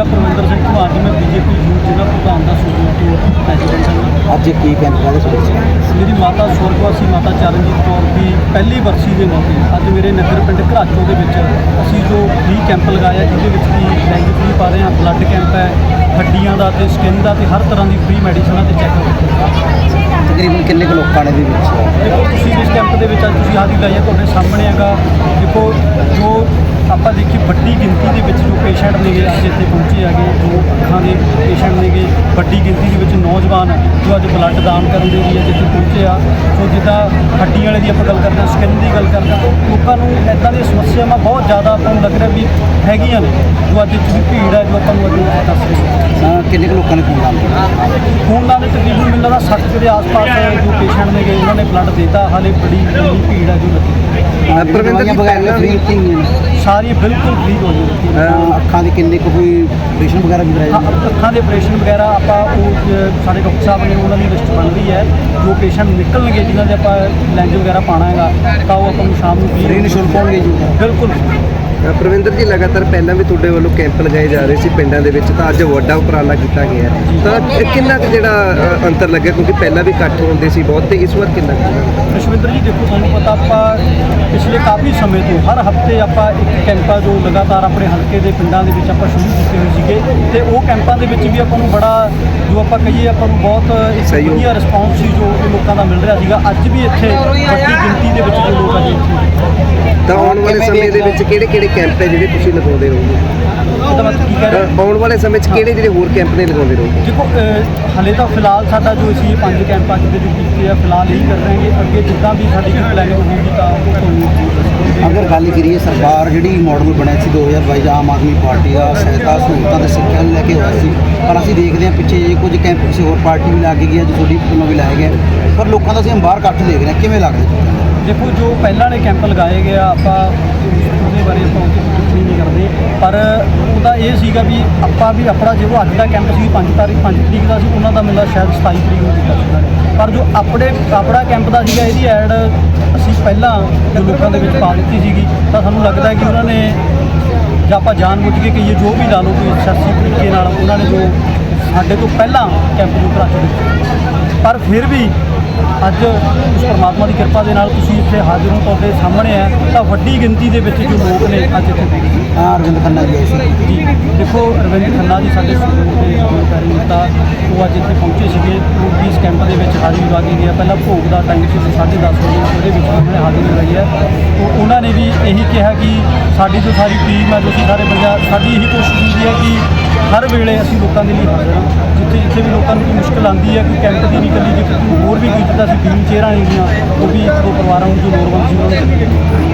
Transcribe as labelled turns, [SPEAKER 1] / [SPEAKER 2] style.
[SPEAKER 1] ਮੇਰਾ ਪਰਵਿੰਦਰ ਸਿੰਘ ਕੁਮਾਰ ਜੀ ਮੈਂ BJP youth ਜ਼ਿਲ੍ਹਾ ਪ੍ਰਧਾਨ ਦਾ ਸੂਬਾ ਪ੍ਰੈਜ਼ੀਡੈਂਟ ਹਾਂ।
[SPEAKER 2] ਅੱਜ ਕੀ ਕੈਂਪ ਕਾਹਦੇ ਸਬੰਧ
[SPEAKER 1] ਮੇਰੀ ਮਾਤਾ ਸਵਰਗਵਾਸੀ ਮਾਤਾ ਚਰਨਜੀਤ ਕੌਰ ਦੀ ਪਹਿਲੀ ਬਰਸੀ ਦੇ ਮੌਕੇ ਅੱਜ ਮੇਰੇ ਨਗਰ ਪਿੰਡ ਘਰਾਚੋ ਦੇ ਵਿੱਚ ਅਸੀਂ ਜੋ ਫ੍ਰੀ ਕੈਂਪ ਲਗਾਇਆ ਜਿਹਦੇ ਵਿੱਚ ਕੀ ਡੈਂਗੂ ਫ੍ਰੀ ਪਾ ਰਹੇ ਹਾਂ ਬਲੱਡ ਕੈਂਪ ਹੈ ਹੱਡੀਆਂ ਦਾ ਤੇ ਸਕਿਨ ਦਾ ਤੇ ਹਰ ਤਰ੍ਹਾਂ ਦੀ ਫ੍ਰੀ ਮੈਡੀਸਨਾਂ ਤੇ ਚੈੱਕਅਪ
[SPEAKER 2] ਤਕਰੀਬਨ ਕਿੰਨੇ ਕੁ ਲੋਕਾਂ ਨੇ ਦੇ ਵਿੱਚ?
[SPEAKER 1] ਦੇਖੋ ਤੁਸੀਂ ਇਸ ਕੈਂਪ ਦੇ ਵਿੱਚ ਅੱਜ ਤੁਸੀਂ ਆਦੀ ਲਾਈਏ ਤੁਹਾਡੇ ਸਾਹਮਣੇ ਹੈਗਾ। ਦੇਖੋ ਜੋ ਆਪਾਂ ਦੇਖੀ ਵੱਡੀ ਗਿਣਤੀ ਦੇ ਵਿੱਚ ਜੋ ਪੇਸ਼ੈਂਟ ਨੇਗੇ ਅੱਜ ਇੱਥੇ ਪਹੁੰਚੇ ਹੈਗੇ ਜੋ ਅੱਖਾਂ ਦੇ ਪੇਸ਼ੈਂਟ ਨੇਗੇ ਵੱਡੀ ਗਿਣਤੀ ਦੇ ਵਿੱਚ ਨੌਜਵਾਨ ਜੋ ਅੱਜ ਬਲੱਡ ਦਾਨ ਕਰਨ ਦੇ ਲਈ ਅੱਜ ਇੱਥੇ ਪਹੁੰਚੇ ਆ। ਸੋ ਜਿੱਦਾਂ ਹੱਡੀਆਂ ਵਾਲੇ ਦੀ ਆਪਾਂ ਗੱਲ ਕਰਦੇ ਹਾਂ ਸਕਿਨ ਦੀ ਗੱਲ ਕਰਦੇ ਹਾਂ ਲੋਕਾਂ ਨੂੰ ਇੱਦਾਂ ਦੀਆਂ ਸਮੱਸਿਆਵਾਂ ਬਹੁਤ ਜ਼ਿਆਦਾ ਆਪਾਂ ਨੂੰ ਲੱਗ ਰਿਹਾ ਵੀ ਹੈਗੀਆਂ ਨੇ ਜੋ ਅੱਜ ਇੱਥੇ ਭੀੜ ਹੈ ਜੋ ਆਪਾਂ ਨੂੰ ਅੱਜ ਦੱਸ ਰਹੀ ਹੈ
[SPEAKER 2] ਕਿੰਨੇ ਕੁ ਲੋਕਾਂ ਨੇ ਖੂਨ ਦਾਨ ਕੀਤਾ
[SPEAKER 1] ਖੂਨਦਾਨ ਦੇ ਤਕਰੀਬਨ ਮੈਨੂੰ ਲੱਗਦਾ 60 ਦੇ ਆਸ-ਪਾਸ ਜੋ ਪੇਸ਼ੈਂਟ ਨੇਗੇ ਉਹਨਾਂ ਨੇ ਬਲੱਡ ਦਿੱਤਾ। ਹਾਲੇ ਬੜੀ ਭੀੜ ਹੈ ਜੋ ਲੱਗੀ।
[SPEAKER 3] ਪ੍ਰਬੰਧਕ ਜੀ
[SPEAKER 2] ਬਗੈਰ ਫ੍ਰੀ ਕੀਤੀ
[SPEAKER 1] ਸਾਰੀ ਬਿਲਕੁਲ ਫ੍ਰੀ ਹੋ
[SPEAKER 2] ਅਹ ਅੱਖਾਂ ਦੀ ਕਿੰਨੇ ਕੁ ਕੋਈ ਆਪਰੇਸ਼ਨ ਵਗੈਰਾ ਵੀ ਕਰਾਏ
[SPEAKER 1] ਹਾਂ,
[SPEAKER 2] ਜਾਂਦੇ?
[SPEAKER 1] ਅੱਖਾਂ ਦੇ ਆਪਰੇਸ਼ਨ ਵਗੈਰਾ ਆਪਾਂ ਉਹ ਸਾਡੇ ਡਾਕਟਰ ਸਾਹਿਬ ਨੇ ਉਹਨਾਂ ਦੀ ਲਿਸਟ ਬਣ ਰਹੀ ਹੈ। ਜੋ ਪੇਸ਼ੈਂਟ ਨਿਕਲਣਗੇ ਜਿਨ੍ਹਾਂ ਦੇ ਆਪਾਂ ਲੈਂਜ ਵਗੈਰਾ ਪਾਣਾ ਹੈਗਾ ਤਾਂ ਉਹ ਆਪਾਂ ਨੂੰ ਸ਼ਾਮ ਨੂੰ
[SPEAKER 2] ਫ੍ਰੀ ਨਿਸ਼ੁਲਕ ਹੋਣਗੇ ਜੀ।
[SPEAKER 1] ਬਿਲਕੁਲ।
[SPEAKER 3] ਅ, ਪ੍ਰਵਿੰਦਰ ਜੀ ਲਗਾਤਾਰ ਪਹਿਲਾਂ ਵੀ ਤੁਹਾਡੇ ਵੱਲੋਂ ਕੈਂਪ ਲਗਾਏ ਜਾ ਰਹੇ ਸੀ ਪਿੰਡਾਂ ਦੇ ਵਿੱਚ ਤਾਂ ਅੱਜ ਵੱਡਾ ਉਪਰਾਲਾ ਕੀਤਾ ਗਿਆ ਹੈ। ਤਾਂ ਕਿੰਨਾ ਕੁ ਜਿਹੜਾ ਅ, ਅੰਤਰ ਲੱਗਿਆ? ਕਿਉਂਕਿ ਪਹਿਲਾਂ ਵੀ ਇਕੱਠ ਹੁੰਦੇ ਸੀ ਬਹੁਤ ਤੇ ਇਸ ਵਾਰ ਕਿੰਨਾ ਕੁ?
[SPEAKER 1] ਜੀ ਦੇਖੋ ਤੁਹਾਨੂੰ ਪਤਾ ਆਪਾਂ ਕਾਫੀ ਸਮੇਂ ਤੋਂ ਹਰ ਹਫ਼ਤੇ ਆਪਾਂ ਇੱਕ ਕੈਂਪਾ ਜੋ ਲਗਾਤਾਰ ਆਪਣੇ ਹਲਕੇ ਦੇ ਪਿੰਡਾਂ ਦੇ ਵਿੱਚ ਆਪਾਂ ਸ਼ੁਰੂ ਕੀਤੇ ਹੋਏ ਸੀਗੇ ਤੇ ਉਹ ਕੈਂਪਾਂ ਦੇ ਵਿੱਚ ਵੀ ਆਪਾਂ ਨੂੰ ਬੜਾ ਜੋ ਆਪਾਂ ਕਹੀਏ ਆਪਾਂ ਨੂੰ ਬਹੁਤ ਇੱਕ। ਵਧੀਆ ਰਿਸਪੌਂਸ ਸੀ ਜੋ ਲੋਕਾਂ ਦਾ ਮਿਲ ਰਿਹਾ ਸੀਗਾ। ਅੱਜ ਵੀ ਇੱਥੇ ਵੱਡੀ ਗਿਣਤੀ ਦੇ ਵਿੱਚ ਜੋ ਲੋਕ ਅੱਜ ਇੱਥੇ
[SPEAKER 3] ਤਾਂ ਆਉਣ ਵਾਲੇ ਸਮੇਂ ਦੇ ਵਿੱਚ ਕਿਹੜੇ ਕਿਹੜੇ ਕੈਂਪ ਹੈ ਜਿਹੜੇ ਤੁਸੀਂ ਲਗਾਉਂਦੇ ਰਹੋਗੇ? ਆਉਣ ਵਾਲੇ ਸਮੇਂ 'ਚ ਕਿਹੜੇ ਜਿਹੜੇ ਹੋਰ ਕੈਂਪ ਨੇ ਲਗਾਉਂਦੇ ਰਹੋਗੇ?
[SPEAKER 1] ਦੇਖੋ ਹਲੇ ਤਾਂ ਫਿਲਹਾਲ ਸਾਡਾ ਜੋ ਅਸੀਂ ਪੰਜ ਕੈਂਪਾਂ ਜਿਹਦੇ ਜੋ ਕੀਤੇ ਆ ਫਿਲਹਾਲ ਇਹੀ ਕਰ ਰਹੇ ਹਾਂਗੇ ਅੱਗੇ ਜਿੱਦਾਂ ਵੀ ਸਾਡੀ ਕੋਈ ਪਲੈਨਿੰਗ ਹੋਊਗੀ ਤਾਂ ਉਹ ਤੁਹਾਨੂੰ।
[SPEAKER 2] ਅਗਰ ਗੱਲ ਕਰੀਏ ਸਰਕਾਰ ਜਿਹੜੀ ਮਾਡਲ ਬਣਿਆ ਸੀ 2022 ਦਾ ਆਮ ਆਦਮੀ ਪਾਰਟੀ ਦਾ ਸਹਾਇਤਾ ਸਹੂਲਤਾਂ ਤੇ ਸਿੱਖਿਆ ਨੂੰ ਲੈ ਕੇ ਹੋਇਆ ਸੀ ਪਰ ਅਸੀਂ ਦੇਖਦੇ ਹਾਂ ਪਿੱਛੇ ਜੇ ਕੁਝ ਕੈਂਪ ਕਿਸੇ ਹੋਰ ਪਾਰਟੀ ਵੀ ਲਾ ਕੇ ਗਈ ਹੈ ਜੋ ਤੁਹਾਡੀ ਵੱਲੋਂ ਵੀ ਲਾਏ ਗਏ ਪਰ ਲੋਕਾਂ ਦਾ ਅਸੀਂ ਬਾਹਰ ਇਕੱਠ ਦੇਖ ਰਹੇ ਹਾਂ ਕਿਵੇਂ ਲੱਗਦਾ?
[SPEAKER 1] ਦੇਖੋ ਜੋ ਪਹਿਲਾਂ ਵਾਲੇ ਕੈਂਪ ਲਗਾਏ ਗਏ ਆ ਆਪਾਂ ਉਹਦੇ ਬਾਰੇ ਆਪਾਂ ਉੱਥੇ ਪਰ ਉਹਦਾ ਇਹ ਸੀਗਾ ਵੀ ਆਪਾਂ ਵੀ ਆਪਣਾ ਜਿਹੜਾ ਅੱਜ ਦਾ ਕੈਂਪ ਸੀ 5 ਤਾਰੀਖ 5 ਤਰੀਕ ਦਾ ਸੀ, ਉਹਨਾਂ ਦਾ ਮਿਲਦਾ ਸ਼ਾਇਦ 27 ਤਰੀਕ ਨੂੰ ਕੀਤਾ ਸੀ ਪਰ ਜੋ ਆਪਣੇ, ਆਪਣਾ ਕੈਂਪ ਦਾ ਸੀਗਾ, ਇਹਦੀ ਐਡ ਅਸੀਂ ਪਹਿਲਾਂ ਜੋ ਲੋਕਾਂ ਦੇ ਵਿੱਚ ਪਾ ਦਿੱਤੀ ਸੀਗੀ, ਤਾਂ ਸਾਨੂੰ ਲੱਗਦਾ ਕਿ ਉਹਨਾਂ ਨੇ ਜਾਂ ਆਪਾਂ ਜਾਣਬੁੱਝ ਕੇ ਕਹੀਏ, ਜੋ ਵੀ ਲਾ ਲਓ ਕੋਈ ਸਿਆਸੀ ਤਰੀਕੇ ਨਾਲ, ਉਹਨਾਂ ਨੇ ਜੋ ਸਾਡੇ ਤੋਂ ਪਹਿਲਾਂ ਕੈਂਪ ਨੂੰ ਕਰਾ ਦਿੱਤਾ ਪਰ ਫਿਰ ਵੀ ਅੱਜ ਉਸ ਪਰਮਾਤਮਾ ਦੀ ਕਿਰਪਾ ਦੇ ਨਾਲ ਤੁਸੀਂ ਇੱਥੇ ਹਾਜ਼ਰ ਹੋ ਤੁਹਾਡੇ ਸਾਹਮਣੇ ਹੈ। ਤਾਂ ਵੱਡੀ ਗਿਣਤੀ ਦੇ ਵਿੱਚ ਜੋ ਲੋਕ ਨੇ ਅੱਜ ਇੱਥੇ
[SPEAKER 2] ਹਾਂ ਅਰਵਿੰਦ ਖੰਨਾ ਜੀ ਆਏ ਸੀ।
[SPEAKER 1] ਜੀ ਦੇਖੋ ਰਵਿੰਦਰ ਖੰਨਾ ਜੀ ਸਾਡੇ ਸੂਬੇ ਦੇ ਕਾਰਜਕਾਰੀ ਨੇਤਾ ਉਹ ਅੱਜ ਇੱਥੇ ਪਹੁੰਚੇ ਸੀਗੇ। ਉਹ ਇਸ ਕੈਂਪ ਦੇ ਵਿੱਚ ਹਾਜ਼ਰੀ ਲਗਾ ਕੇ ਗਿਆ। ਪਹਿਲਾਂ ਭੋਗ ਦਾ ਟਾਈਮ ਸੀ 10:30 ਵਜੇ ਉਹਦੇ ਵਿੱਚ ਉਹਨਾਂ ਨੇ ਹਾਜ਼ਰੀ ਲਗਾਈ ਹੈ। ਤਾਂ ਉਹਨਾਂ ਨੇ ਵੀ ਇਹੀ ਕਿਹਾ ਕਿ ਸਾਡੀ ਜੋ ਸਾਰੀ ਟੀਮ ਹੈ ਜੋ ਅਸੀਂ ਸਾਰੇ ਬੰਦਾ ਸਾਡੀ ਇਹੀ ਕੋਸ਼ਿਸ਼ ਹੁੰਦੀ ਹੈ ਕਿ ਹਰ ਵੇਲੇ ਅਸੀਂ ਲੋਕਾਂ ਦੇ ਲਈ ਹਾਜ਼ਰ ਹਾਂ। ਜਿੱਥੇ ਜਿੱਥੇ ਵੀ ਲੋਕਾਂ ਨੂੰ ਕੋਈ ਮੁਸ਼ਕਲ ਆਉਂਦੀ ਹੈ ਕੋਈ ਕੈਂਪ ਦੀ ਨਹੀਂ ਇਕੱਲੀ ਜੇ ਕੋਈ ਹੋਰ ਵੀ ਕੋਈ ਜਿੱਦਾਂ ਅਸੀਂ ਵੀਲ ਚੇਅਰਾਂ ਹੈਗੀਆਂ, ਉਹ ਵੀ ਇੱਕ ਦੋ ਪਰਿਵਾਰਾਂ ਨੂੰ ਜੋ ਲੋੜਵੰਦ ਸੀ ਉਹਨਾਂ ਨੂੰ